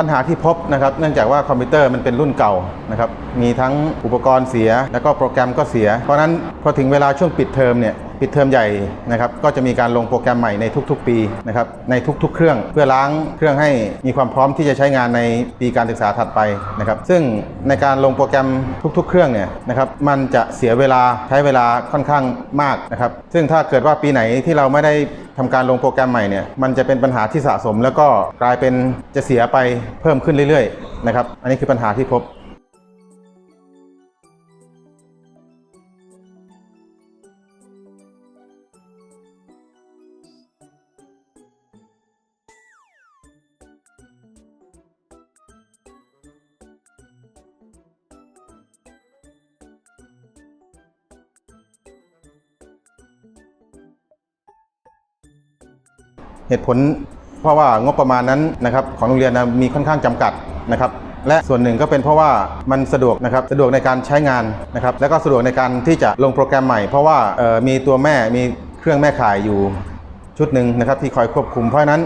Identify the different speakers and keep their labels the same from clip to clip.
Speaker 1: ปัญหาที่พบนะครับเนื่องจากว่าคอมพิวเตอร์มันเป็นรุ่นเก่านะครับมีทั้งอุปกรณ์เสีย แล้วก็โปรแกรมก็เสีย เพราะนั้นพอถึงเวลาช่วงปิดเทอมเนี่ย ปิดเทอมใหญ่นะครับก็จะมีการลงโปรแกรมใหม่ในทุกๆ ปีนะครับในทุกๆ เครื่องเพื่อล้างเครื่องให้มีความพร้อมที่จะใช้งานในปีการศึกษาถัดไปนะครับซึ่งในการลงโปรแกรมทุก ๆ เครื่องเนี่ยนะครับมันจะเสียเวลาใช้เวลาค่อนข้างมากนะครับซึ่งถ้าเกิดว่าปีไหนที่เราไม่ได้ทำการลงโปรแกรมใหม่เนี่ยมันจะเป็นปัญหาที่สะสม แล้วก็กลายเป็นจะเสียไปเพิ่มขึ้นเรื่อยๆนะครับอันนี้คือปัญหาที่พบ เหตุผล เพราะว่างบประมาณนั้นนะครับของโรงเรียนนะมีค่อนข้างจำกัดนะครับและส่วนหนึ่งก็เป็นเพราะว่ามันสะดวกนะครับสะดวกในการใช้งานนะครับแล้วก็สะดวกในการที่จะลงโปรแกรมใหม่ เพราะว่ามีตัวแม่มีเครื่องแม่ข่ายอยู่ชุดหนึ่งนะครับที่คอยควบคุมเพราะฉะนั้น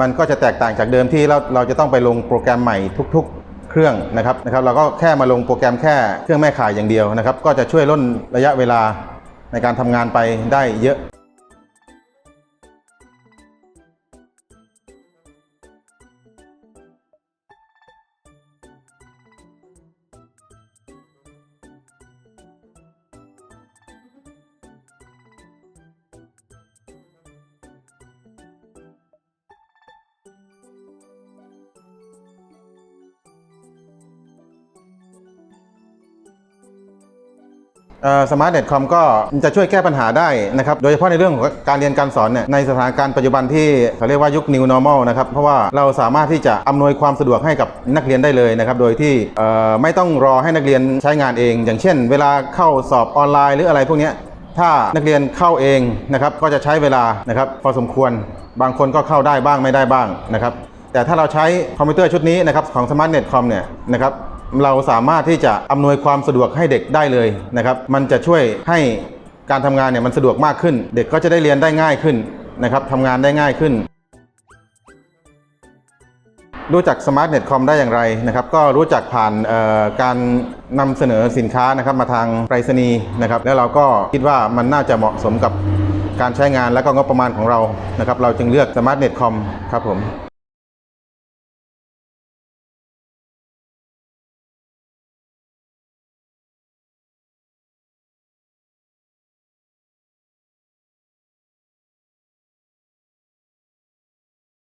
Speaker 1: มันก็จะแตกต่างจากเดิมที่เราเราจะต้องไปลงโปรแกรมใหม่ทุก ๆ เครื่องนะครับนะครับ เราก็แค่มาลงโปรแกรมแค่เครื่องแม่ข่ายอย่างเดียวนะครับ ก็จะช่วยล่นระยะเวลาในการทำงานไปได้เยอะ สมาร์ทเน็ตคอมก็จะช่วยแก้ปัญหาได้นะครับ โดยเฉพาะในเรื่องของการเรียนการสอนเนี่ยในสถานการณ์ปัจจุบันที่เขาเรียกว่ายุค New Normal นะครับ เพราะว่าเราสามารถที่จะอำนวยความสะดวกให้กับนักเรียนได้เลยนะครับ โดยที่ไม่ต้องรอให้นักเรียนใช้งานเอง อย่างเช่น เวลาเข้าสอบออนไลน์หรืออะไรพวกนี้ถ้านักเรียนเข้าเองนะครับก็จะใช้เวลานะครับพอสมควรบางคนก็เข้าได้บ้างไม่ได้บ้างนะครับแต่ถ้าเราใช้คอมพิวเตอร์ชุดนี้นะครับของ Smart Net Com เนี่ยนะครับ เราสามารถที่จะอำนวยความสะดวกให้เด็กได้เลยนะครับ มันจะช่วยให้การทำงานเนี่ยมันสะดวกมากขึ้น เด็กก็จะได้เรียนได้ง่ายขึ้นนะครับทำงานได้ง่ายขึ้นรู้จัก Smart Net Com ได้อย่างไรนะครับก็รู้จักผ่านการนำเสนอสินค้านะครับมาทางไปรษณีย์นะครับแล้วเราก็คิดว่ามันน่าจะเหมาะสมกับการใช้งานและก็งบประมาณของเรานะครับเราจึงเลือก Smart Net Com ครับผม